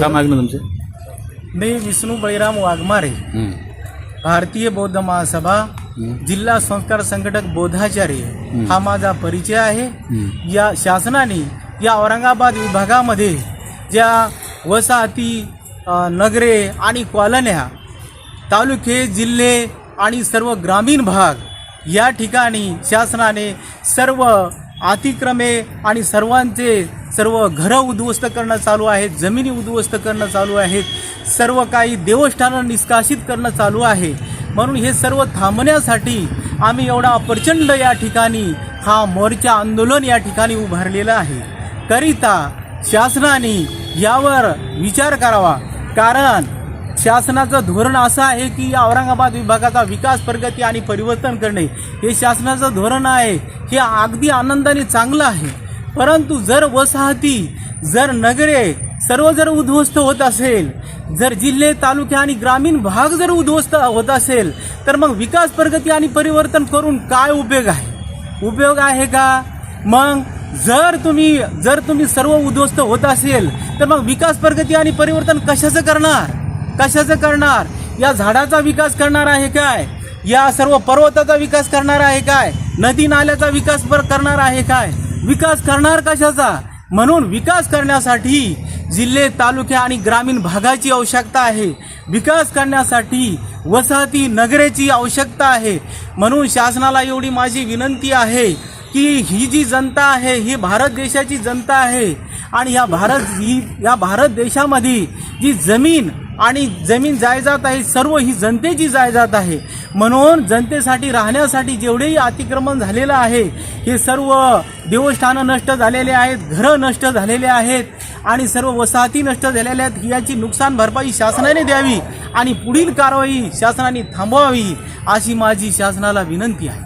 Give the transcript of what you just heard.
का मागणं तुमचं मी विष्णू बळीराम वाघमारे हं. भारतीय बौद्ध महासभा हं. जिल्हा संस्कार संघटक बोधाचार्य हा माझा परिचय आहे हं. या शासनाने या औरंगाबाद विभागामध्ये ज्या वसाहती अ, नगरे आणि कॉलन्या तालुके जिल्हे आणि सर्व ग्रामीण भाग या ठिकाणी शासनाने सर्व अतिक्रमे आणि सर्वांचे सर्व घरं उद्ध्वस्त करणं चालू आहेत जमिनी उद्ध्वस्त करणं चालू आहेत सर्व काही देवस्थानं निष्कासित करणं चालू आहे. म्हणून हे सर्व थांबण्यासाठी आम्ही एवढा प्रचंड या ठिकाणी हा मोर्चा आंदोलन या ठिकाणी उभारलेलं आहे. करिता शासनाने यावर विचार करावा. कारण शासनाचं धोरण असं आहे की या औरंगाबाद विभागाचा विकास प्रगती आणि परिवर्तन करणे हे शासनाचं धोरण आहे. हे अगदी आनंदाने चांगलं आहे. परंतु जर वसाहती जर नगरे सर्व जर उद्ध्वस्त होत असेल जर जिल्हे तालुके आणि ग्रामीण भाग जर उद्ध्वस्त होत असेल तर मग विकास प्रगती आणि परिवर्तन करून काय उपयोग आहे? उपयोग आहे का? मग जर तुम्ही जर तुम्ही सर्व उद्ध्वस्त होत असेल तर मग विकास प्रगती आणि परिवर्तन कशाचं करणार? कशाचं करणार? या झाडाचा विकास करणार आहे काय? या सर्व पर्वताचा विकास करणार आहे काय? नदी नाल्याचा विकास पर करणार आहे काय? विकास करणार कशाचा? म्हणून विकास करण्यासाठी जिल्हे तालुके आणि ग्रामीण भागाची आवश्यकता आहे. विकास करण्यासाठी वसाहती नगरेची आवश्यकता आहे. म्हणून शासनाला एवढी माझी विनंती आहे की ही जी जनता आहे ही भारत देशाची जनता आहे आणि या भारत ही या भारत देशामध्ये जी जमीन आणि जमीन जायजात आहे सर्व ही जनतेची जायजात आहे. म्हणून जनतेसाठी राहण्यासाठी जेवढेही अतिक्रमण झालेलं आहे हे सर्व देवस्थानं नष्ट झालेले आहेत घरं नष्ट झालेले आहेत आणि सर्व वसाहती नष्ट झालेल्या आहेत याची नुकसान भरपाई शासनाने द्यावी आणि पुढील कारवाई शासनाने थांबवावी अशी माझी शासनाला विनंती आहे.